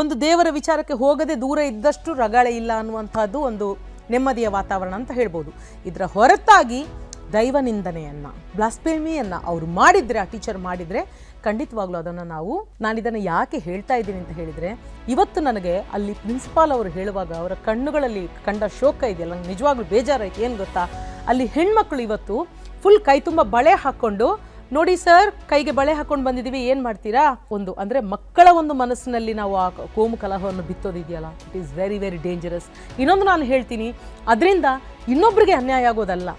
ಒಂದು ದೇವರ ವಿಚಾರಕ್ಕೆ ಹೋಗದೆ ದೂರ ಇದ್ದಷ್ಟು ರಗಳೆ ಇಲ್ಲ ಅನ್ನುವಂಥದ್ದು ಒಂದು ನೆಮ್ಮದಿಯ ವಾತಾವರಣ ಅಂತ ಹೇಳ್ಬೋದು. ಇದರ ಹೊರತಾಗಿ ದೈವ ನಿಂದನೆಯನ್ನು ಬ್ಲಾಸ್ಪೇಮಿಯನ್ನು ಅವರು ಮಾಡಿದರೆ, ಆ ಟೀಚರ್ ಮಾಡಿದರೆ ಖಂಡಿತವಾಗ್ಲೂ ಅದನ್ನು ನಾವು ನಾನು ಇದನ್ನು ಯಾಕೆ ಹೇಳ್ತಾ ಇದ್ದೀನಿ ಅಂತ ಹೇಳಿದರೆ, ಇವತ್ತು ನನಗೆ ಅಲ್ಲಿ ಪ್ರಿನ್ಸಿಪಾಲ್ ಅವರು ಹೇಳುವಾಗ ಅವರ ಕಣ್ಣುಗಳಲ್ಲಿ ಕಂಡ ಶೋಕ ಇದೆಯಲ್ಲ, ನಿಜವಾಗ್ಲೂ ಬೇಜಾರಾಯ್ತು, ಏನು ಗೊತ್ತಾ? ಅಲ್ಲಿ ಹೆಣ್ಮಕ್ಳು ಇವತ್ತು ಫುಲ್ ಕೈ ತುಂಬ ಬಳೆ ಹಾಕ್ಕೊಂಡು ನೋಡಿ ಸರ್, ಕೈಗೆ ಬಳೆ ಹಾಕೊಂಡು ಬಂದಿದ್ದೀವಿ ಏನು ಮಾಡ್ತೀರಾ? ಒಂದು, ಅಂದರೆ ಮಕ್ಕಳ ಒಂದು ಮನಸ್ಸಿನಲ್ಲಿ ನಾವು ಆ ಕೋಮು ಕಲಹವನ್ನು ಬಿತ್ತೋದಿದೆಯಲ್ಲ it is very very dangerous ಇನ್ನೊಂದು ನಾನು ಹೇಳ್ತೀನಿ, ಅದರಿಂದ ಇನ್ನೊಬ್ಬರಿಗೆ ಅನ್ಯಾಯ ಆಗೋದಲ್ಲ.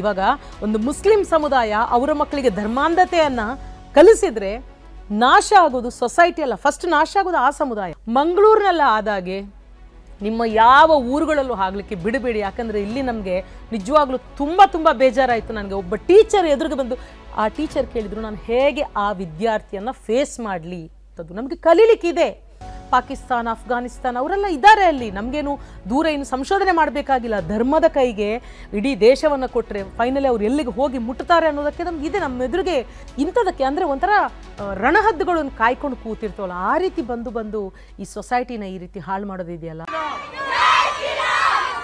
ಇವಾಗ ಒಂದು ಮುಸ್ಲಿಂ ಸಮುದಾಯ ಅವರ ಮಕ್ಕಳಿಗೆ ಧರ್ಮಾಂಧತೆಯನ್ನು ಕಲಿಸಿದ್ರೆ ನಾಶ ಆಗೋದು ಸೊಸೈಟಿ ಅಲ್ಲ. ಫಸ್ಟ್ ನಾಶ ಆಗೋದು ಆ ಸಮುದಾಯ. ಮಂಗಳೂರಿನಲ್ಲ ಆದಾಗೆ ನಿಮ್ಮ ಯಾವ ಊರುಗಳಲ್ಲೂ ಆಗ್ಲಿಕ್ಕೆ ಬಿಡಬೇಡಿ. ಯಾಕಂದ್ರೆ ಇಲ್ಲಿ ನಮಗೆ ನಿಜವಾಗ್ಲೂ ತುಂಬ ತುಂಬ ಬೇಜಾರಾಯಿತು ನನಗೆ. ಒಬ್ಬ ಟೀಚರ್ ಎದುರಿಗೆ ಬಂದು ಆ ಟೀಚರ್ ಕೇಳಿದ್ರು, ನಾನು ಹೇಗೆ ಆ ವಿದ್ಯಾರ್ಥಿಯನ್ನ ಫೇಸ್ ಮಾಡಲಿ? ಅಂತದ್ದು ನಮಗೆ ಕಲೀಲಿಕ್ಕಿದೆ. ಪಾಕಿಸ್ತಾನ, ಅಫ್ಘಾನಿಸ್ತಾನ ಅವರೆಲ್ಲ ಇದ್ದಾರೆ ಅಲ್ಲಿ. ನಮಗೇನು ದೂರ ಏನು ಸಂಶೋಧನೆ ಮಾಡಬೇಕಾಗಿಲ್ಲ. ಧರ್ಮದ ಕೈಗೆ ಇಡೀ ದೇಶವನ್ನು ಕೊಟ್ಟರೆ ಫೈನಲಿ ಅವ್ರು ಎಲ್ಲಿಗೆ ಹೋಗಿ ಮುಟ್ತಾರೆ ಅನ್ನೋದಕ್ಕೆ ನಮ್ಗೆ ಇದೆ. ನಮ್ಮ ಎದುರಿಗೆ ಇಂಥದಕ್ಕೆ ಅಂದರೆ ಒಂಥರ ರಣಹದ್ದುಗಳನ್ನು ಕಾಯ್ಕೊಂಡು ಕೂತಿರ್ತವಲ್ಲ, ಆ ರೀತಿ ಬಂದು ಬಂದು ಈ ಸೊಸೈಟಿನ ಈ ರೀತಿ ಹಾಳು ಮಾಡೋದಿದೆಯಲ್ಲ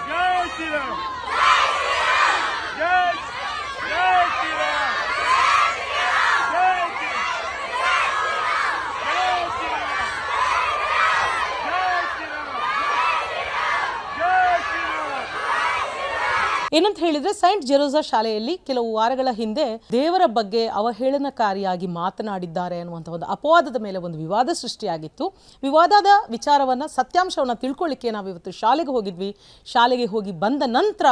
ಜೈ ಶ್ರೀರಾಮ್ ಜೈ ಜೈ ಶ್ರೀರಾಮ್ ಜೈ ಶ್ರೀರಾಮ್ ಜೈ ಶ್ರೀರಾಮ್ ಜೈ ಶ್ರೀರಾಮ್ ಏನಂತ ಹೇಳಿದ್ರೆ ಸೈಂಟ್ ಜೆರೋಸಾ ಶಾಲೆಯಲ್ಲಿ ಕೆಲವು ವಾರಗಳ ಹಿಂದೆ ದೇವರ ಬಗ್ಗೆ ಅವಹೇಳನಕಾರಿಯಾಗಿ ಮಾತನಾಡಿದ್ದಾರೆ ಅನ್ನುವಂಥ ಒಂದು ಅಪವಾದದ ಮೇಲೆ ಒಂದು ವಿವಾದ ಸೃಷ್ಟಿಯಾಗಿತ್ತು. ವಿವಾದದ ವಿಚಾರವನ್ನ, ಸತ್ಯಾಂಶವನ್ನ ತಿಳ್ಕೊಳ್ಳಿಕ್ಕೆ ನಾವು ಇವತ್ತು ಶಾಲೆಗೆ ಹೋಗಿದ್ವಿ. ಶಾಲೆಗೆ ಹೋಗಿ ಬಂದ ನಂತರ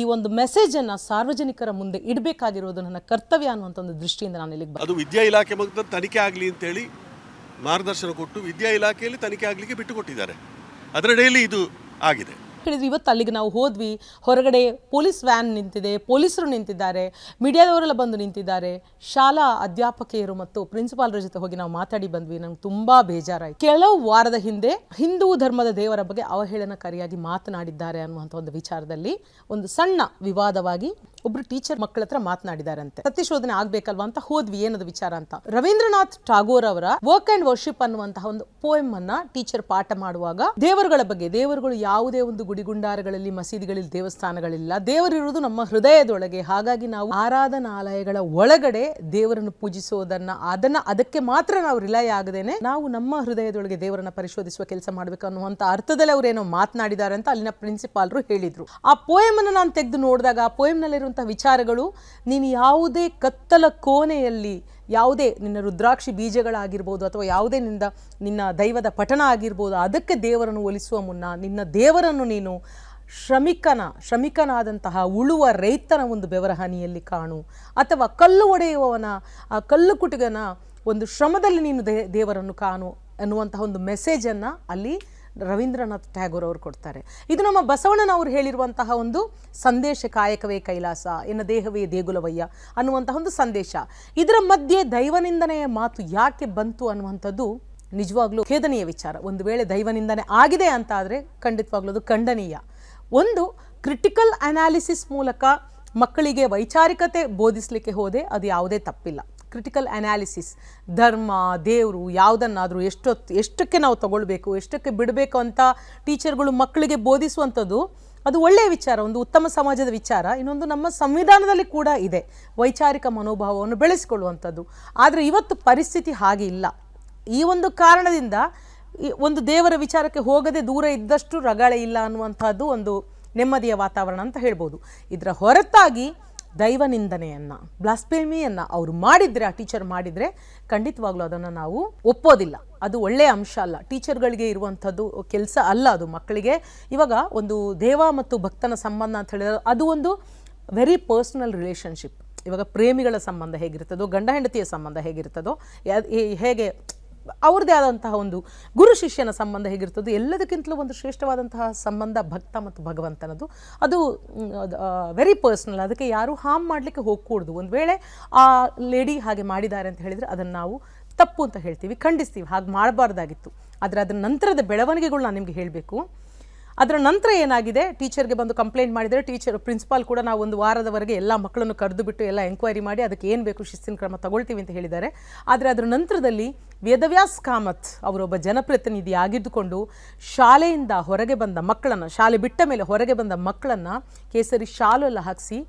ಈ ಒಂದು ಮೆಸೇಜನ್ನು ಸಾರ್ವಜನಿಕರ ಮುಂದೆ ಇಡಬೇಕಾಗಿರೋದು ನನ್ನ ಕರ್ತವ್ಯ ಅನ್ನುವಂಥ ಒಂದು ದೃಷ್ಟಿಯಿಂದ ನಾನು ಇಲ್ಲಿಗೆ ಅದು ವಿದ್ಯಾ ಇಲಾಖೆ ಮತ್ತು ತನಿಖೆ ಆಗಲಿ ಅಂತೇಳಿ ಮಾರ್ಗದರ್ಶನ ಕೊಟ್ಟು ವಿದ್ಯಾ ಇಲಾಖೆಯಲ್ಲಿ ತನಿಖೆ ಆಗಲಿಕ್ಕೆ ಬಿಟ್ಟು ಕೊಟ್ಟಿದ್ದಾರೆ. ಅದರ ಡೈಲಿ ಇದು ಆಗಿದೆ. ಹೇಳಿದ್ವಿ ಇವತ್ತು ಅಲ್ಲಿಗೆ ನಾವು ಹೋದ್ವಿ. ಹೊರಗಡೆ ಪೊಲೀಸ್ ವ್ಯಾನ್ ನಿಂತಿದೆ. ಪೊಲೀಸರು ನಿಂತಿದ್ದಾರೆ. ಮೀಡಿಯಾದವರೆಲ್ಲ ಬಂದು ನಿಂತಿದ್ದಾರೆ. ಶಾಲಾ ಅಧ್ಯಾಪಕಿಯರು ಮತ್ತು ಪ್ರಿನ್ಸಿಪಾಲ್ರ ಜೊತೆ ಹೋಗಿ ನಾವು ಮಾತಾಡಿ ಬಂದ್ವಿ. ನಂಗೆ ತುಂಬಾ ಬೇಜಾರಾಯಿತು. ಕೆಲವು ವಾರದ ಹಿಂದೆ ಹಿಂದೂ ಧರ್ಮದ ದೇವರ ಬಗ್ಗೆ ಅವಹೇಳನಕಾರಿಯಾಗಿ ಮಾತನಾಡಿದ್ದಾರೆ ಅನ್ನುವಂಥ ಒಂದು ವಿಚಾರದಲ್ಲಿ ಒಂದು ಸಣ್ಣ ವಿವಾದವಾಗಿ ಒಬ್ರು ಟೀಚರ್ ಮಕ್ಕಳ ಹತ್ರ ಮಾತನಾಡಿದಾರಂತೆ. ಸತ್ಯಶೋಧನೆ ಆಗ್ಬೇಕಲ್ವಾ ಅಂತ ಹೋದ್ವಿ, ಏನದು ವಿಚಾರ ಅಂತ. ರವೀಂದ್ರನಾಥ್ ಟಾಗೋರ್ ಅವರ ವರ್ಕ್ ಅಂಡ್ ವರ್ಷಿಪ್ ಅನ್ನುವಂತಹ ಒಂದು ಪೋಯಮ್ ಅನ್ನ ಟೀಚರ್ ಪಾಠ ಮಾಡುವಾಗ, ದೇವರುಗಳ ಬಗ್ಗೆ, ದೇವರುಗಳು ಯಾವುದೇ ಒಂದು ಗುಡಿಗುಂಡಾರಗಳಲ್ಲಿ, ಮಸೀದಿಗಳಲ್ಲಿ, ದೇವಸ್ಥಾನಗಳಿಲ್ಲ. ದೇವರಿರುವುದು ನಮ್ಮ ಹೃದಯದೊಳಗೆ. ಹಾಗಾಗಿ ನಾವು ಆರಾಧನಾಲಯಗಳ ಒಳಗಡೆ ದೇವರನ್ನು ಪೂಜಿಸೋದನ್ನ, ಅದನ್ನ ಅದಕ್ಕೆ ಮಾತ್ರ ನಾವು ರಿಲೈ ಆಗದೇನೆ ನಾವು ನಮ್ಮ ಹೃದಯದೊಳಗೆ ದೇವರನ್ನ ಪರಿಶೋಧಿಸುವ ಕೆಲಸ ಮಾಡ್ಬೇಕು ಅನ್ನುವಂತ ಅರ್ಥದಲ್ಲಿ ಅವರೇನೋ ಮಾತನಾಡಿದಾರೆ ಅಂತ ಅಲ್ಲಿನ ಪ್ರಿನ್ಸಿಪಾಲ್ರು ಹೇಳಿದ್ರು. ಆ ಪೋಯಮ್ ಅನ್ನು ನಾನು ತೆಗೆದು ನೋಡಿದಾಗ, ಆ poem ನಲ್ಲಿರುವಂತಹ ವಿಚಾರಗಳು ನೀನು ಯಾವುದೇ ಕತ್ತಲ ಕೋಣೆಯಲ್ಲಿ, ಯಾವುದೇ ನಿನ್ನ ರುದ್ರಾಕ್ಷಿ ಬೀಜಗಳಾಗಿರ್ಬೋದು ಅಥವಾ ಯಾವುದೇ ನಿಂದ ನಿನ್ನ ದೈವದ ಪಠಣ ಆಗಿರ್ಬೋದು, ಅದಕ್ಕೆ ದೇವರನ್ನು ಒಲಿಸುವ ಮುನ್ನ ನಿನ್ನ ದೇವರನ್ನು ನೀನು ಶ್ರಮಿಕನ, ಶ್ರಮಿಕನಾದಂತಹ ಉಳುವ ರೈತನ ಒಂದು ಬೆವರಹಾನಿಯಲ್ಲಿ ಕಾಣು. ಅಥವಾ ಕಲ್ಲು ಒಡೆಯುವವನ, ಆ ಕಲ್ಲು ಕುಟುಗನ ಒಂದು ಶ್ರಮದಲ್ಲಿ ನೀನು ದೇವರನ್ನು ಕಾಣು ಅನ್ನುವಂತಹ ಒಂದು ಮೆಸೇಜನ್ನು ಅಲ್ಲಿ ರವೀಂದ್ರನಾಥ್ ಟ್ಯಾಗೋರ್ ಅವರು ಕೊಡ್ತಾರೆ. ಇದು ನಮ್ಮ ಬಸವಣ್ಣನವರು ಹೇಳಿರುವಂತಹ ಒಂದು ಸಂದೇಶ ಕಾಯಕವೇ ಕೈಲಾಸ, ಎನ್ನ ದೇಹವೇ ದೇಗುಲವಯ್ಯ ಅನ್ನುವಂತಹ ಒಂದು ಸಂದೇಶ. ಇದರ ಮಧ್ಯೆ ದೈವನಿಂದನೆಯ ಮಾತು ಯಾಕೆ ಬಂತು ಅನ್ನುವಂಥದ್ದು ನಿಜವಾಗ್ಲೂ ಖೇದನೀಯ ವಿಚಾರ. ಒಂದು ವೇಳೆ ದೈವನಿಂದನೆ ಆಗಿದೆ ಅಂತ ಆದರೆ ಖಂಡಿತವಾಗ್ಲೂ ಅದು ಖಂಡನೀಯ. ಒಂದು ಕ್ರಿಟಿಕಲ್ ಅನಾಲಿಸಿಸ್ ಮೂಲಕ ಮಕ್ಕಳಿಗೆ ವೈಚಾರಿಕತೆ ಬೋಧಿಸಲಿಕ್ಕೆ ಹೋದೆ ಅದು ಯಾವುದೇ ತಪ್ಪಿಲ್ಲ. ಕ್ರಿಟಿಕಲ್ ಅನಾಲಿಸಿಸ್ ಧರ್ಮ, ದೇವರು ಯಾವುದನ್ನಾದರೂ ಎಷ್ಟೊತ್ತು ಎಷ್ಟಕ್ಕೆ ನಾವು ತಗೊಳ್ಬೇಕು, ಎಷ್ಟಕ್ಕೆ ಬಿಡಬೇಕು ಅಂತ ಟೀಚರ್ಗಳು ಮಕ್ಕಳಿಗೆ ಬೋಧಿಸುವಂಥದ್ದು ಅದು ಒಳ್ಳೆಯ ವಿಚಾರ, ಒಂದು ಉತ್ತಮ ಸಮಾಜದ ವಿಚಾರ, ಇನ್ನೊಂದು ನಮ್ಮ ಸಂವಿಧಾನದಲ್ಲಿ ಕೂಡ ಇದೆ ವೈಚಾರಿಕ ಮನೋಭಾವವನ್ನು ಬೆಳೆಸಿಕೊಳ್ಳುವಂಥದ್ದು. ಆದರೆ ಇವತ್ತು ಪರಿಸ್ಥಿತಿ ಹಾಗೆ ಇಲ್ಲ ಈ ಒಂದು ಕಾರಣದಿಂದ ಒಂದು ದೇವರ ವಿಚಾರಕ್ಕೆ ಹೋಗದೆ ದೂರ ಇದ್ದಷ್ಟು ರಗಳೆ ಇಲ್ಲ ಅನ್ನುವಂಥದ್ದು ಒಂದು ನೆಮ್ಮದಿಯ ವಾತಾವರಣ ಅಂತ ಹೇಳ್ಬೋದು. ಇದರ ಹೊರತಾಗಿ ದೈವ ನಿಂದನೆಯನ್ನು ಬ್ಲಾಸ್ಪೇಮಿಯನ್ನು ಅವರು ಮಾಡಿದರೆ, ಆ ಟೀಚರ್ ಮಾಡಿದರೆ ಖಂಡಿತವಾಗ್ಲೂ ಅದನ್ನು ನಾವು ಒಪ್ಪೋದಿಲ್ಲ. ಅದು ಒಳ್ಳೆಯ ಅಂಶ ಅಲ್ಲ. ಟೀಚರ್ಗಳಿಗೆ ಇರುವಂಥದ್ದು ಕೆಲಸ ಅಲ್ಲ ಅದು ಮಕ್ಕಳಿಗೆ. ಇವಾಗ ಒಂದು ದೇವ ಮತ್ತು ಭಕ್ತನ ಸಂಬಂಧ ಅಂತ ಹೇಳಿದ್ರೆ ಅದು ಒಂದು ವೆರಿ ಪರ್ಸ್ನಲ್ ರಿಲೇಷನ್ಶಿಪ್ ಇವಾಗ ಪ್ರೇಮಿಗಳ ಸಂಬಂಧ ಹೇಗಿರ್ತದೋ, ಗಂಡ ಹೆಂಡತಿಯ ಸಂಬಂಧ ಹೇಗಿರ್ತದೋ ಹೇಗೆ ಅವ್ರದ್ದೇ ಆದಂತಹ ಒಂದು ಗುರು ಶಿಷ್ಯನ ಸಂಬಂಧ ಹೇಗಿರ್ತದೆ ಎಲ್ಲದಕ್ಕಿಂತಲೂ ಒಂದು ಶ್ರೇಷ್ಠವಾದಂತಹ ಸಂಬಂಧ ಭಕ್ತ ಮತ್ತು ಭಗವಂತನದು. ಅದು ವೆರಿ ಪರ್ಸ್ನಲ್ ಅದಕ್ಕೆ ಯಾರೂ ಹಾಮ್ ಮಾಡಲಿಕ್ಕೆ ಹೋಗ್ಕೂಡ್ದು. ಒಂದು ವೇಳೆ ಆ ಲೇಡಿ ಹಾಗೆ ಮಾಡಿದ್ದಾರೆ ಅಂತ ಹೇಳಿದರೆ ಅದನ್ನು ನಾವು ತಪ್ಪು ಅಂತ ಹೇಳ್ತೀವಿ, ಖಂಡಿಸ್ತೀವಿ. ಹಾಗೆ ಮಾಡಬಾರ್ದಾಗಿತ್ತು. ಆದರೆ ಅದರ ನಂತರದ ಬೆಳವಣಿಗೆಗಳು ನಾನು ನಿಮಗೆ ಹೇಳಬೇಕು. ಅದರ ನಂತರ ಏನಾಗಿದೆ? ಟೀಚರ್ಗೆ ಬಂದು ಕಂಪ್ಲೇಂಟ್ ಮಾಡಿದರೆ ಟೀಚರ್, ಪ್ರಿನ್ಸಿಪಾಲ್ ಕೂಡ ನಾವು ಒಂದು ವಾರದವರೆಗೆ ಎಲ್ಲ ಮಕ್ಕಳನ್ನು ಕರೆದು ಬಿಟ್ಟು ಎಲ್ಲ ಎಂಕ್ವೈರಿ ಮಾಡಿ ಅದಕ್ಕೆ ಏನು ಬೇಕು ಶಿಸ್ತಿನ ಕ್ರಮ ತಗೊಳ್ತೀವಿ ಅಂತ ಹೇಳಿದ್ದಾರೆ. ಆದರೆ ಅದರ ನಂತರದಲ್ಲಿ ವೇದವ್ಯಾಸ್ ಕಾಮತ್ ಅವರೊಬ್ಬ ಜನಪ್ರತಿನಿಧಿ ಆಗಿದ್ದುಕೊಂಡು ಶಾಲೆಯಿಂದ ಹೊರಗೆ ಬಂದ ಮಕ್ಕಳನ್ನು, ಶಾಲೆ ಬಿಟ್ಟ ಮೇಲೆ ಹೊರಗೆ ಬಂದ ಮಕ್ಕಳನ್ನು ಕೇಸರಿ ಶಾಲು ಎಲ್ಲ ಹಾಕಿಸಿ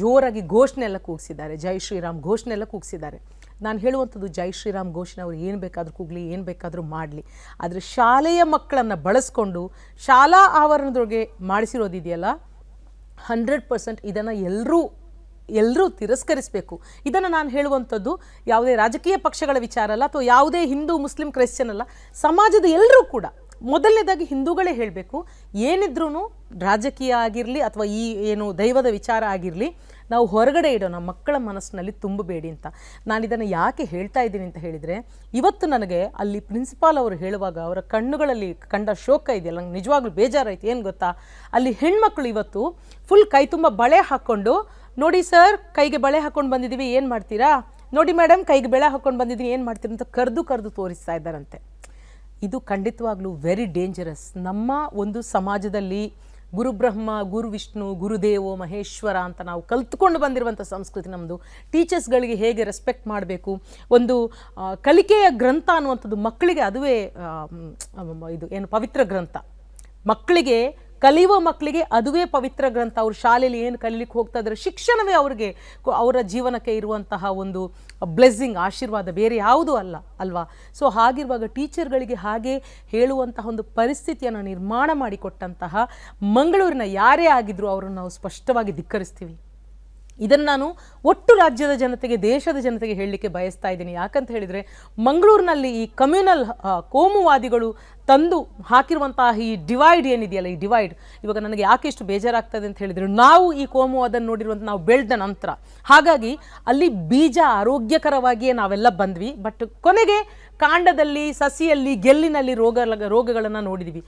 ಜೋರಾಗಿ ಘೋಷಣೆ ಎಲ್ಲ ಕೂಗಿಸಿದ್ದಾರೆ. ಜೈ ಶ್ರೀರಾಮ್ ಘೋಷಣೆ ಎಲ್ಲ ಕೂಗಿಸಿದ್ದಾರೆ. ನಾನು ಹೇಳುವಂಥದ್ದು ಜೈ ಶ್ರೀರಾಮ್ ಘೋಷಣೆ ಅವ್ರು ಏನು ಬೇಕಾದರೂ ಕೂಗಲಿ, ಏನು ಬೇಕಾದರೂ ಮಾಡಲಿ. ಆದರೆ ಶಾಲೆಯ ಮಕ್ಕಳನ್ನು ಬಳಸ್ಕೊಂಡು ಶಾಲಾ ಆವರಣದೊಳಗೆ ಮಾಡಿಸಿರೋದಿದೆಯಲ್ಲ ಹಂಡ್ರೆಡ್ ಪರ್ಸೆಂಟ್ ಇದನ್ನು ಎಲ್ಲರೂ ಎಲ್ಲರೂ ತಿರಸ್ಕರಿಸಬೇಕು. ಇದನ್ನು ನಾನು ಹೇಳುವಂಥದ್ದು ಯಾವುದೇ ರಾಜಕೀಯ ಪಕ್ಷಗಳ ವಿಚಾರ ಅಲ್ಲ, ಅಥವಾ ಯಾವುದೇ ಹಿಂದೂ, ಮುಸ್ಲಿಂ, ಕ್ರಿಶ್ಚಿಯನ್ ಅಲ್ಲ, ಸಮಾಜದ ಎಲ್ಲರೂ ಕೂಡ ಮೊದಲನೇದಾಗಿ ಹಿಂದೂಗಳೇ ಹೇಳಬೇಕು. ಏನಿದ್ರೂ ರಾಜಕೀಯ ಆಗಿರಲಿ, ಅಥವಾ ಈ ಏನು ದೈವದ ವಿಚಾರ ಆಗಿರಲಿ ನಾವು ಹೊರಗಡೆ ಇಡೋಣ ಮಕ್ಕಳ ಮನಸ್ಸಿನಲ್ಲಿ ತುಂಬಬೇಡಿ ಅಂತ. ನಾನು ಇದನ್ನು ಯಾಕೆ ಹೇಳ್ತಾ ಇದ್ದೀನಿ ಅಂತ ಹೇಳಿದರೆ, ಇವತ್ತು ನನಗೆ ಅಲ್ಲಿ ಪ್ರಿನ್ಸಿಪಾಲ್ ಅವರು ಹೇಳುವಾಗ ಅವರ ಕಣ್ಣುಗಳಲ್ಲಿ ಕಂಡ ಶೋಕ ಇದೆಯಲ್ಲ, ನಂಗೆ ನಿಜವಾಗ್ಲೂ ಬೇಜಾರಾಯ್ತು, ಏನು ಗೊತ್ತಾ? ಅಲ್ಲಿ ಹೆಣ್ಮಕ್ಳು ಇವತ್ತು ಫುಲ್ ಕೈ ತುಂಬ ಬಳೆ ಹಾಕ್ಕೊಂಡು, ನೋಡಿ ಸರ್, ಕೈಗೆ ಬಳೆ ಹಾಕ್ಕೊಂಡು ಬಂದಿದ್ದೀವಿ, ಏನು ಮಾಡ್ತೀರಾ? ನೋಡಿ ಮೇಡಮ್, ಕೈಗೆ ಬೆಳೆ ಹಾಕ್ಕೊಂಡು ಬಂದಿದ್ದೀನಿ ಏನು ಮಾಡ್ತೀರಿ? ಅಂತ ಕರೆದು ಕರೆದು ತೋರಿಸ್ತಾ ಇದ್ದಾರಂತೆ. ಇದು ಖಂಡಿತವಾಗ್ಲೂ ವೆರಿ ಡೇಂಜರಸ್ ನಮ್ಮ ಒಂದು ಸಮಾಜದಲ್ಲಿ ಗುರುಬ್ರಹ್ಮ ಗುರು ವಿಷ್ಣು ಗುರುದೇವೋ, ಮಹೇಶ್ವರ ಅಂತ ನಾವು ಕಲ್ತ್ಕೊಂಡು ಬಂದಿರುವಂಥ ಸಂಸ್ಕೃತಿ ನಮ್ಮದು ಟೀಚರ್ಸ್ಗಳಿಗೆ ಹೇಗೆ ರೆಸ್ಪೆಕ್ಟ್ ಮಾಡಬೇಕು? ಒಂದು ಕಲಿಕೆಯ ಗ್ರಂಥ ಅನ್ನುವಂಥದ್ದು ಮಕ್ಕಳಿಗೆ ಅದುವೇ ಇದು ಏನು ಪವಿತ್ರ ಗ್ರಂಥ. ಮಕ್ಕಳಿಗೆ ಕಲಿಯುವ ಮಕ್ಕಳಿಗೆ ಅದುವೇ ಪವಿತ್ರ ಗ್ರಂಥ. ಅವ್ರ ಶಾಲೆಯಲ್ಲಿ ಏನು ಕಲೀಲಿಕ್ಕೆ ಹೋಗ್ತಾ ಇದ್ದಾರೆ, ಶಿಕ್ಷಣವೇ ಅವ್ರಿಗೆ ಅವರ ಜೀವನಕ್ಕೆ ಇರುವಂತಹ ಒಂದು ಬ್ಲೆಸ್ಸಿಂಗ್ ಆಶೀರ್ವಾದ ಬೇರೆ ಯಾವುದೂ ಅಲ್ಲ, ಅಲ್ವಾ? ಸೊ ಹಾಗಿರುವಾಗ ಟೀಚರ್ಗಳಿಗೆ ಹಾಗೆ ಹೇಳುವಂತಹ ಒಂದು ಪರಿಸ್ಥಿತಿಯನ್ನು ನಿರ್ಮಾಣ ಮಾಡಿಕೊಟ್ಟಂತಹ ಮಂಗಳೂರಿನ ಯಾರೇ ಆಗಿದ್ರು ಅವರನ್ನು ನಾವು ಸ್ಪಷ್ಟವಾಗಿ ಧಿಕ್ಕರಿಸ್ತೀವಿ. ಇದನ್ನು ನಾನು ಒಟ್ಟು ರಾಜ್ಯದ ಜನತೆಗೆ, ದೇಶದ ಜನತೆಗೆ ಹೇಳಲಿಕ್ಕೆ ಬಯಸ್ತಾ ಇದ್ದೀನಿ. ಯಾಕಂತ ಹೇಳಿದರೆ, ಮಂಗಳೂರಿನಲ್ಲಿ ಈ ಕಮ್ಯುನಲ್ ಕೋಮುವಾದಿಗಳು ತಂದು ಹಾಕಿರುವಂತಹ ಈ ಡಿವೈಡ್ ಏನಿದೆಯಲ್ಲ, ಈ ಡಿವೈಡ್ ಇವಾಗ ನನಗೆ ಯಾಕೆ ಇಷ್ಟು ಬೇಜಾರಾಗ್ತದೆ ಅಂತ ಹೇಳಿದರೆ, ನಾವು ಈ ಕೋಮು ಅದನ್ನು ನೋಡಿರುವಂಥ ನಾವು ಬೆಳೆದ ನಂತರ. ಹಾಗಾಗಿ ಅಲ್ಲಿ ಬೀಜ ಆರೋಗ್ಯಕರವಾಗಿಯೇ ನಾವೆಲ್ಲ ಬಂದ್ವಿ ಬಟ್ ಕೊನೆಗೆ ಕಾಂಡದಲ್ಲಿ, ಸಸಿಯಲ್ಲಿ, ಗೆಲ್ಲಿನಲ್ಲಿ ರೋಗ, ರೋಗಗಳನ್ನು ನೋಡಿದ್ವಿ.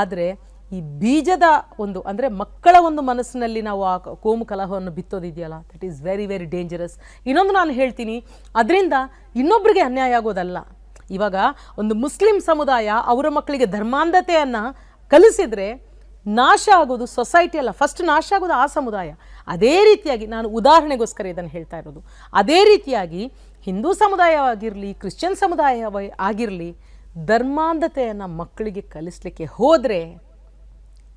ಆದರೆ ಈ ಬೀಜದ ಒಂದು, ಅಂದರೆ ಮಕ್ಕಳ ಒಂದು ಮನಸ್ಸಿನಲ್ಲಿ ನಾವು ಆ ಕೋಮು ಕಲಹವನ್ನು ಬಿತ್ತೋದಿದೆಯಲ್ಲ that is very very dangerous ಇನ್ನೊಂದು ನಾನು ಹೇಳ್ತೀನಿ, ಅದರಿಂದ ಇನ್ನೊಬ್ಬರಿಗೆ ಅನ್ಯಾಯ ಆಗೋದಲ್ಲ. ಇವಾಗ ಒಂದು ಮುಸ್ಲಿಂ ಸಮುದಾಯ ಅವರ ಮಕ್ಕಳಿಗೆ ಧರ್ಮಾಂಧತೆಯನ್ನು ಕಲಿಸಿದರೆ ನಾಶ ಆಗೋದು ಸೊಸೈಟಿ ಅಲ್ಲ. ಫಸ್ಟ್ ನಾಶ ಆಗೋದು ಆ ಸಮುದಾಯ. ಅದೇ ರೀತಿಯಾಗಿ ನಾನು ಉದಾಹರಣೆಗೋಸ್ಕರ ಇದನ್ನು ಹೇಳ್ತಾ ಇರೋದು. ಅದೇ ರೀತಿಯಾಗಿ ಹಿಂದೂ ಸಮುದಾಯವಾಗಿರಲಿ, ಕ್ರಿಶ್ಚಿಯನ್ ಸಮುದಾಯ ಆಗಿರಲಿ, ಧರ್ಮಾಂಧತೆಯನ್ನು ಮಕ್ಕಳಿಗೆ ಕಲಿಸಲಿಕ್ಕೆ ಹೋದರೆ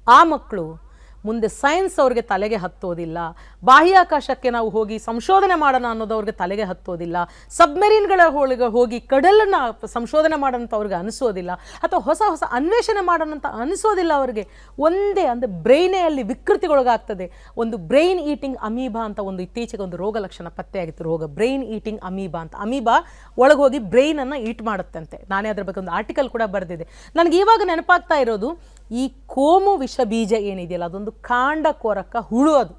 ಆ ಮಕ್ಕಳು ಮುಂದೆ ಸೈನ್ಸ್ ಅವ್ರಿಗೆ ತಲೆಗೆ ಹತ್ತೋದಿಲ್ಲ. ಬಾಹ್ಯಾಕಾಶಕ್ಕೆ ನಾವು ಹೋಗಿ ಸಂಶೋಧನೆ ಮಾಡೋಣ ಅನ್ನೋದು ಅವ್ರಿಗೆ ತಲೆಗೆ ಹತ್ತೋದಿಲ್ಲ. ಸಬ್ಮೆರೀನ್ಗಳ ಒಳಗೆ ಹೋಗಿ ಕಡಲನ್ನು ಸಂಶೋಧನೆ ಮಾಡೋಂಥ ಅವ್ರಿಗೆ ಅನಿಸೋದಿಲ್ಲ. ಅಥವಾ ಹೊಸ ಹೊಸ ಅನ್ವೇಷಣೆ ಮಾಡೋಣಂತ ಅನಿಸೋದಿಲ್ಲ ಅವ್ರಿಗೆ. ಒಂದೇ ಅಂದರೆ ಬ್ರೈನೇ ಅಲ್ಲಿ ವಿಕೃತಿಗೊಳಗಾಗ್ತದೆ. ಒಂದು ಬ್ರೈನ್ ಈಟಿಂಗ್ ಅಮೀಬಾ ಅಂತ ಒಂದು ಇತ್ತೀಚೆಗೆ ಒಂದು ರೋಗ ಲಕ್ಷಣ ಪತ್ತೆಯಾಗಿತ್ತು. ರೋಗ ಬ್ರೈನ್ ಈಟಿಂಗ್ ಅಮೀಬಾ ಅಂತ. ಅಮೀಬಾ ಒಳಗೆ ಹೋಗಿ ಬ್ರೈನನ್ನು ಈಟ್ ಮಾಡುತ್ತಂತೆ. ನಾನೇ ಅದ್ರ ಬಗ್ಗೆ ಒಂದು ಆರ್ಟಿಕಲ್ ಕೂಡ ಬರೆದಿದೆ. ನನಗೆ ಇವಾಗ ನೆನಪಾಗ್ತಾ ಇರೋದು ಈ ಕೋಮು ವಿಷ ಬೀಜ ಏನಿದೆಯಲ್ಲ, ಅದೊಂದು ಕಾಂಡ ಕೊರಕ ಹುಳು ಅದು.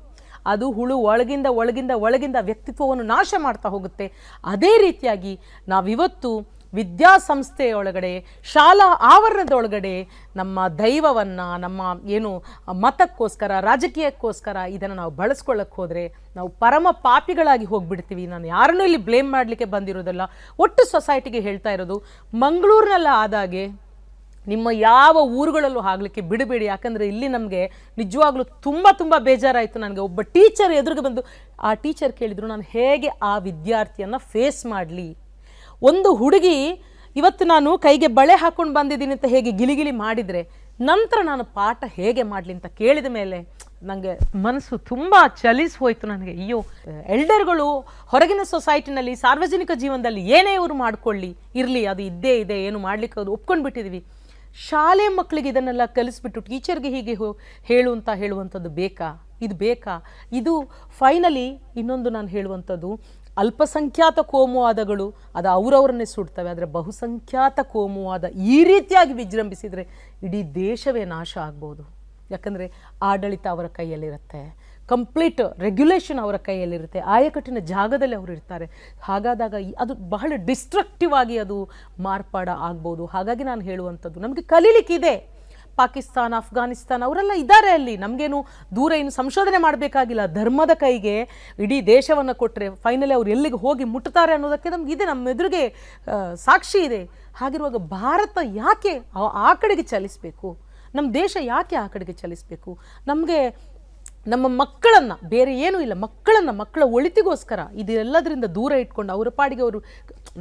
ಅದು ಹುಳು ಒಳಗಿಂದ ಒಳಗಿಂದ ಒಳಗಿಂದ ವ್ಯಕ್ತಿತ್ವವನ್ನು ನಾಶ ಮಾಡ್ತಾ ಹೋಗುತ್ತೆ. ಅದೇ ರೀತಿಯಾಗಿ ನಾವಿವತ್ತು ವಿದ್ಯಾಸಂಸ್ಥೆಯೊಳಗಡೆ, ಶಾಲಾ ಆವರಣದೊಳಗಡೆ ನಮ್ಮ ದೈವವನ್ನು, ನಮ್ಮ ಏನು ಮತಕ್ಕೋಸ್ಕರ, ರಾಜಕೀಯಕ್ಕೋಸ್ಕರ ಇದನ್ನು ನಾವು ಬಳಸ್ಕೊಳ್ಳೋಕ್ಕೆ ಹೋದರೆ, ನಾವು ಪರಮ ಪಾಪಿಗಳಾಗಿ ಹೋಗ್ಬಿಡ್ತೀವಿ. ನಾನು ಯಾರನ್ನೂ ಇಲ್ಲಿ ಬ್ಲೇಮ್ ಮಾಡಲಿಕ್ಕೆ ಬಂದಿರೋದಲ್ಲ. ಒಟ್ಟು ಸೊಸೈಟಿಗೆ ಹೇಳ್ತಾ ಇರೋದು, ಮಂಗಳೂರಿನಲ್ಲ ಆದಾಗೆ ನಿಮ್ಮ ಯಾವ ಊರುಗಳಲ್ಲೂ ಆಗಲಿಕ್ಕೆ ಬಿಡಬೇಡಿ. ಯಾಕಂದರೆ ಇಲ್ಲಿ ನಮಗೆ ನಿಜವಾಗ್ಲೂ ತುಂಬ ತುಂಬ ಬೇಜಾರಾಯಿತು ನನಗೆ. ಒಬ್ಬ ಟೀಚರ್ ಎದುರಿಗೆ ಬಂದು, ಆ ಟೀಚರ್ ಕೇಳಿದರು, ನಾನು ಹೇಗೆ ಆ ವಿದ್ಯಾರ್ಥಿಯನ್ನು ಫೇಸ್ ಮಾಡಲಿ? ಒಂದು ಹುಡುಗಿ, ಇವತ್ತು ನಾನು ಕೈಗೆ ಬಳೆ ಹಾಕ್ಕೊಂಡು ಬಂದಿದ್ದೀನಿ ಅಂತ ಹೇಗೆ ಗಿಲಿಗಿಲಿ ಮಾಡಿದರೆ, ನಂತರ ನಾನು ಪಾಠ ಹೇಗೆ ಮಾಡಲಿ? ಅಂತ ಕೇಳಿದ ಮೇಲೆ ನನಗೆ ಮನಸ್ಸು ತುಂಬ ಚಲಿಸಿ ಹೋಯಿತು ನನಗೆ. ಅಯ್ಯೋ, ಎಲ್ಡರ್ಗಳು ಹೊರಗಿನ ಸೊಸೈಟಿನಲ್ಲಿ ಸಾರ್ವಜನಿಕ ಜೀವನದಲ್ಲಿ ಏನೇ ಇವರು ಮಾಡ್ಕೊಳ್ಳಿ, ಇರಲಿ, ಅದು ಇದ್ದೇ ಇದೆ, ಏನು ಮಾಡಲಿಕ್ಕೆ ಅದು ಒಪ್ಕೊಂಡು ಬಿಟ್ಟಿದ್ದೀವಿ ಶಾಲೆ ಮಕ್ಕಳಿಗೆ ಇದನ್ನೆಲ್ಲ ಕಲಿಸ್ಬಿಟ್ಟು ಟೀಚರ್ಗೆ ಹೀಗೆ ಹೇಳು ಅಂತ ಹೇಳುವಂಥದ್ದು ಬೇಕಾ? ಇದು ಬೇಕಾ? ಇದು ಫೈನಲಿ ಇನ್ನೊಂದು ನಾನು ಹೇಳುವಂಥದ್ದು, ಅಲ್ಪಸಂಖ್ಯಾತ ಕೋಮುವಾದಗಳು ಅದು ಅವರವರನ್ನೇ ಸುಡ್ತವೆ, ಆದರೆ ಬಹುಸಂಖ್ಯಾತ ಕೋಮುವಾದ ಈ ರೀತಿಯಾಗಿ ವಿಜೃಂಭಿಸಿದರೆ ಇಡೀ ದೇಶವೇ ನಾಶ ಆಗ್ಬೋದು. ಯಾಕಂದರೆ ಆಡಳಿತ ಅವರ ಕೈಯಲ್ಲಿರುತ್ತೆ. ಕಂಪ್ಲೀಟ್ ರೆಗ್ಯುಲೇಷನ್ ಅವರ ಕೈಯಲ್ಲಿರುತ್ತೆ. ಆಯಕಟ್ಟಿನ ಜಾಗದಲ್ಲಿ ಅವರು ಇರ್ತಾರೆ. ಹಾಗಾದಾಗ ಅದು ಬಹಳ ಡಿಸ್ಟ್ರಕ್ಟಿವ್ ಆಗಿ ಅದು ಮಾರ್ಪಾಡ ಆಗ್ಬೋದು. ಹಾಗಾಗಿ ನಾನು ಹೇಳುವಂಥದ್ದು, ನಮಗೆ ಕಲೀಲಿಕ್ಕಿದೆ. ಪಾಕಿಸ್ತಾನ ಅಫ್ಘಾನಿಸ್ತಾನ ಅವರೆಲ್ಲ ಇದ್ದಾರೆ ಅಲ್ಲಿ. ನಮಗೇನು ದೂರ ಏನು ಸಂಶೋಧನೆ ಮಾಡಬೇಕಾಗಿಲ್ಲ. ಧರ್ಮದ ಕೈಗೆ ಇಡೀ ದೇಶವನ್ನು ಕೊಟ್ಟರೆ ಫೈನಲಿ ಅವ್ರು ಎಲ್ಲಿಗೆ ಹೋಗಿ ಮುಟ್ತಾರೆ ಅನ್ನೋದಕ್ಕೆ ನಮಗಿದೆ ನಮ್ಮ ಎದುರಿಗೆ ಸಾಕ್ಷಿ ಇದೆ. ಹಾಗಿರುವಾಗ ಭಾರತ ಯಾಕೆ ಆ ಕಡೆಗೆ ಚಲಿಸಬೇಕು? ನಮ್ಮ ದೇಶ ಯಾಕೆ ಆ ಕಡೆಗೆ ಚಲಿಸಬೇಕು? ನಮಗೆ ನಮ್ಮ ಮಕ್ಕಳನ್ನು, ಬೇರೆ ಏನೂ ಇಲ್ಲ, ಮಕ್ಕಳನ್ನು, ಮಕ್ಕಳ ಒಳಿತಿಗೋಸ್ಕರ ಇದೆಲ್ಲದರಿಂದ ದೂರ ಇಟ್ಕೊಂಡು ಅವರ ಪಾಡಿಗೆ ಅವರು,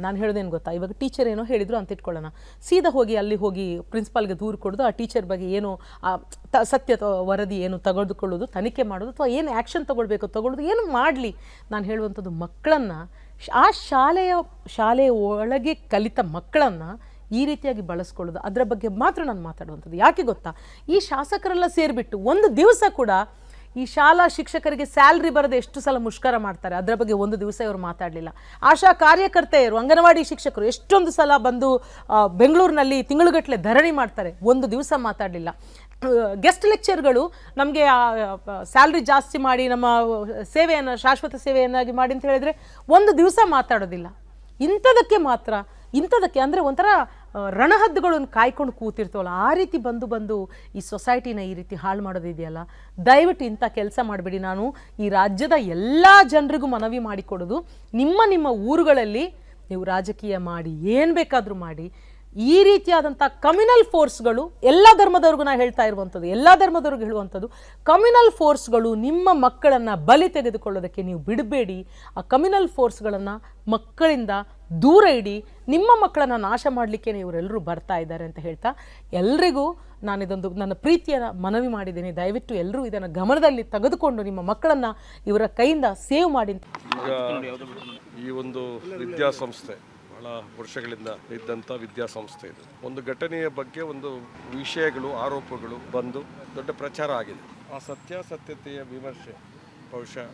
ನಾನು ಹೇಳೋದೇನು ಗೊತ್ತಾ? ಇವಾಗ ಟೀಚರ್ ಏನೋ ಹೇಳಿದ್ರು ಅಂತ ಇಟ್ಕೊಳ್ಳೋಣ. ಸೀದಾ ಹೋಗಿ ಅಲ್ಲಿ ಹೋಗಿ ಪ್ರಿನ್ಸಿಪಾಲ್ಗೆ ದೂರು ಕೊಡೋದು, ಆ ಟೀಚರ್ ಬಗ್ಗೆ ಏನು ಸತ್ಯ ವರದಿ ಏನು ತೆಗೆದುಕೊಳ್ಳೋದು ತನಿಖೆ ಮಾಡೋದು, ಅಥವಾ ಏನು ಆ್ಯಕ್ಷನ್ ತೊಗೊಳ್ಬೇಕು, ತಗೊಳ್ಳೋದು, ಏನು ಮಾಡಲಿ? ನಾನು ಹೇಳುವಂಥದ್ದು ಮಕ್ಕಳನ್ನು ಆ ಶಾಲೆಯ ಶಾಲೆಯ ಒಳಗೆ ಕಲಿತ ಮಕ್ಕಳನ್ನು ಈ ರೀತಿಯಾಗಿ ಬಳಸ್ಕೊಳ್ಳೋದು. ಅದರ ಬಗ್ಗೆ ಮಾತ್ರ ನಾನು ಮಾತಾಡುವಂಥದ್ದು. ಯಾಕೆ ಗೊತ್ತಾ? ಈ ಶಾಸಕರೆಲ್ಲ ಸೇರಿಬಿಟ್ಟು ಒಂದು ದಿವಸ ಕೂಡ ಈ ಶಾಲಾ ಶಿಕ್ಷಕರಿಗೆ ಸ್ಯಾಲ್ರಿ ಬರದೆ ಎಷ್ಟು ಸಲ ಮುಷ್ಕರ ಮಾಡ್ತಾರೆ? ಅದರ ಬಗ್ಗೆ ಒಂದು ದಿವಸ ಇವರು ಮಾತಾಡಲಿಲ್ಲ. ಆಶಾ ಕಾರ್ಯಕರ್ತೆಯರು, ಅಂಗನವಾಡಿ ಶಿಕ್ಷಕರು ಎಷ್ಟೊಂದು ಸಲ ಬಂದು ಬೆಂಗಳೂರಿನಲ್ಲಿ ತಿಂಗಳುಗಟ್ಟಲೆ ಧರಣಿ ಮಾಡ್ತಾರೆ. ಒಂದು ದಿವಸ ಮಾತಾಡಲಿಲ್ಲ. ಗೆಸ್ಟ್ ಲೆಕ್ಚರ್ಗಳು ನಮಗೆ ಸ್ಯಾಲ್ರಿ ಜಾಸ್ತಿ ಮಾಡಿ, ನಮ್ಮ ಸೇವೆಯನ್ನು, ಶಾಶ್ವತ ಸೇವೆಯನ್ನಾಗಿ ಮಾಡಿ ಅಂತ ಹೇಳಿದರೆ ಒಂದು ದಿವಸ ಮಾತಾಡೋದಿಲ್ಲ. ಇಂಥದಕ್ಕೆ ಮಾತ್ರ ಇಂಥದಕ್ಕೆ ಅಂದರೆ ಒಂಥರ ರಣಹದ್ದುಗಳನ್ನು ಕಾಯ್ಕೊಂಡು ಕೂತಿರ್ತವಲ್ಲ, ಆ ರೀತಿ ಬಂದು ಬಂದು ಈ ಸೊಸೈಟಿನ ಈ ರೀತಿ ಹಾಳು ಮಾಡೋದಿದೆಯಲ್ಲ? ದಯವಿಟ್ಟು ಇಂಥ ಕೆಲಸ ಮಾಡಬೇಡಿ. ನಾನು ಈ ರಾಜ್ಯದ ಎಲ್ಲ ಜನರಿಗೂ ಮನವಿ ಮಾಡಿಕೊಡೋದು. ನಿಮ್ಮ ನಿಮ್ಮ ಊರುಗಳಲ್ಲಿ ನೀವು ರಾಜಕೀಯ ಮಾಡಿ, ಏನು ಬೇಕಾದರೂ ಮಾಡಿ. ಈ ರೀತಿಯಾದಂಥ ಕಮ್ಯುನಲ್ ಫೋರ್ಸ್ಗಳು, ಎಲ್ಲ ಧರ್ಮದವ್ರಿಗೂ ನಾನು ಹೇಳ್ತಾ ಇರುವಂಥದ್ದು, ಎಲ್ಲ ಧರ್ಮದವ್ರಿಗೆ ಹೇಳುವಂಥದ್ದು, ಕಮ್ಯುನಲ್ ಫೋರ್ಸ್ಗಳು ನಿಮ್ಮ ಮಕ್ಕಳನ್ನು ಬಲಿ ತೆಗೆದುಕೊಳ್ಳೋದಕ್ಕೆ ನೀವು ಬಿಡಬೇಡಿ. ಆ ಕಮ್ಯುನಲ್ ಫೋರ್ಸ್ಗಳನ್ನು ಮಕ್ಕಳಿಂದ ದೂರ ಇಡಿ, ನಿಮ್ಮ ಮಕ್ಕಳನ್ನು ನಾಶ ಮಾಡಲಿಕ್ಕೆ ಇವರೆಲ್ಲರೂ ಬರ್ತಾ ಇದ್ದಾರೆ ಅಂತ ಹೇಳ್ತಾ, ಎಲ್ರಿಗೂ ನಾನು ಇದೊಂದು, ನನ್ನ ಪ್ರೀತಿಯನ್ನು ಮನವಿ ಮಾಡಿದ್ದೀನಿ. ದಯವಿಟ್ಟು ಎಲ್ಲರೂ ಇದನ್ನು ಗಮನದಲ್ಲಿ ತೆಗೆದುಕೊಂಡು ನಿಮ್ಮ ಮಕ್ಕಳನ್ನು ಇವರ ಕೈಯಿಂದ ಸೇವ್ ಮಾಡಿ ಈ ಒಂದು ವಿದ್ಯಾಸಂಸ್ಥೆ, ಬಹಳ ವರ್ಷಗಳಿಂದ ಇದ್ದಂಥ ವಿದ್ಯಾಸಂಸ್ಥೆ ಇದು. ಒಂದು ಘಟನೆಯ ಬಗ್ಗೆ ಒಂದು ವಿಷಯಗಳು, ಆರೋಪಗಳು ಬಂದು ದೊಡ್ಡ ಪ್ರಚಾರ ಆಗಿದೆ. ಆ ಸತ್ಯಾಸತ್ಯತೆಯ ವಿಮರ್ಶೆ ಬಹುಶಃ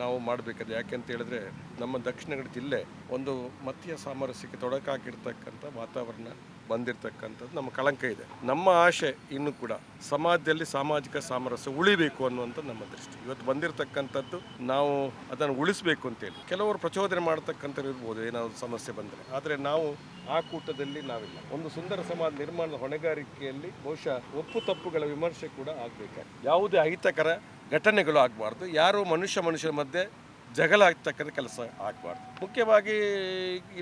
ನಾವು ಮಾಡಬೇಕಾದ್ರೆ ಯಾಕೆಂತ ಹೇಳಿದ್ರೆ ನಮ್ಮ ದಕ್ಷಿಣ ಕನ್ನಡ ಜಿಲ್ಲೆ ಒಂದು ಮತೀಯ ಸಾಮರಸ್ಯಕ್ಕೆ ತೊಡಕಾಗಿರ್ತಕ್ಕಂಥ ವಾತಾವರಣ ಬಂದಿರತಕ್ಕಂಥದ್ದು ನಮ್ಮ ಕಳಂಕ ಇದೆ. ನಮ್ಮ ಆಶೆ ಇನ್ನು ಕೂಡ ಸಮಾಜದಲ್ಲಿ ಸಾಮಾಜಿಕ ಸಾಮರಸ್ಯ ಉಳಿಬೇಕು ಅನ್ನುವಂಥ ನಮ್ಮ ದೃಷ್ಟಿ. ಇವತ್ತು ಬಂದಿರತಕ್ಕಂಥದ್ದು ನಾವು ಅದನ್ನು ಉಳಿಸಬೇಕು ಅಂತೇಳಿ. ಕೆಲವರು ಪ್ರಚೋದನೆ ಮಾಡ್ತಕ್ಕಂಥವ್ರು ಇರ್ಬೋದು, ಏನಾದರೂ ಸಮಸ್ಯೆ ಬಂದರೆ. ಆದರೆ ನಾವು ಆ ಕೂಟದಲ್ಲಿ ನಾವಿಲ್ಲ. ಒಂದು ಸುಂದರ ಸಮಾಜ ನಿರ್ಮಾಣದ ಹೊಣೆಗಾರಿಕೆಯಲ್ಲಿ ಬಹುಶಃ ಒಪ್ಪು ತಪ್ಪುಗಳ ವಿಮರ್ಶೆ ಕೂಡ ಆಗಬೇಕಾಗ್ತದೆ. ಯಾವುದೇ ಅಹಿತಕರ ಘಟನೆಗಳು ಆಗಬಾರ್ದು. ಯಾರು ಮನುಷ್ಯ ಮನುಷ್ಯರ ಮಧ್ಯೆ ಜಗಳ ಆಗ್ತಕ್ಕಂಥ ಕೆಲಸ ಆಗಬಾರ್ದು. ಮುಖ್ಯವಾಗಿ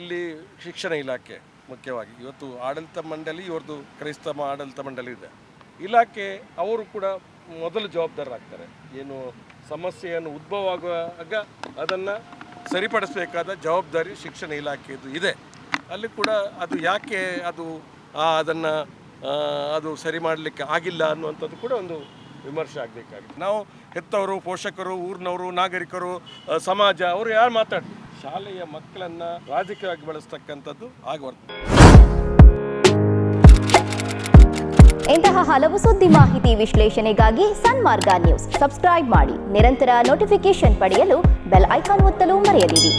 ಇಲ್ಲಿ ಶಿಕ್ಷಣ ಇಲಾಖೆ ಮುಖ್ಯವಾಗಿ. ಇವತ್ತು ಆಡಳಿತ ಮಂಡಳಿ, ಇವ್ರದ್ದು ಕ್ರೈಸ್ತ ಆಡಳಿತ ಮಂಡಳಿ ಇದೆ. ಇಲಾಖೆ ಅವರು ಕೂಡ ಮೊದಲು ಜವಾಬ್ದಾರರಾಗ್ತಾರೆ. ಏನು ಸಮಸ್ಯೆಯನ್ನು ಉದ್ಭವ ಆಗುವಾಗ ಅದನ್ನು ಸರಿಪಡಿಸಬೇಕಾದ ಜವಾಬ್ದಾರಿ ಶಿಕ್ಷಣ ಇಲಾಖೆಯದು ಇದೆ. ಅಲ್ಲಿ ಕೂಡ ಅದು ಯಾಕೆ ಅದು ಅದನ್ನು ಅದು ಸರಿ ಮಾಡಲಿಕ್ಕೆ ಆಗಿಲ್ಲ ಅನ್ನುವಂಥದ್ದು ಕೂಡ ಒಂದು ವಿಮರ್ಶೆ ಆಗಬೇಕಾಗಿದೆ ನಾವು ಹೆತ್ತವರು, ಪೋಷಕರು, ಊರಿನವರು, ನಾಗರಿಕರು ಸಮಾಜ, ಅವರು ಯಾರು ಮಾತಾಡ್ತಾರೆ ಶಾಲೆಯ ಮಕ್ಕಳನ್ನು ರಾಜಕೀಯವಾಗಿ ಬಳಸ್ತಕ್ಕಂಥದ್ದು ಆಗಬಾರ್ದು ಇಂತಹ ಹಲವು ಸುದ್ದಿ ಮಾಹಿತಿ ವಿಶ್ಲೇಷಣೆಗಾಗಿ ಸನ್ಮಾರ್ಗ ನ್ಯೂಸ್. ಸಬ್ಸ್ಕ್ರೈಬ್ ಮಾಡಿ, ನಿರಂತರ ನೋಟಿಫಿಕೇಶನ್ ಪಡೆಯಲು ಬೆಲ್ ಐಕಾನ್ ಒತ್ತಲು ಮರೆಯದಿರಿ.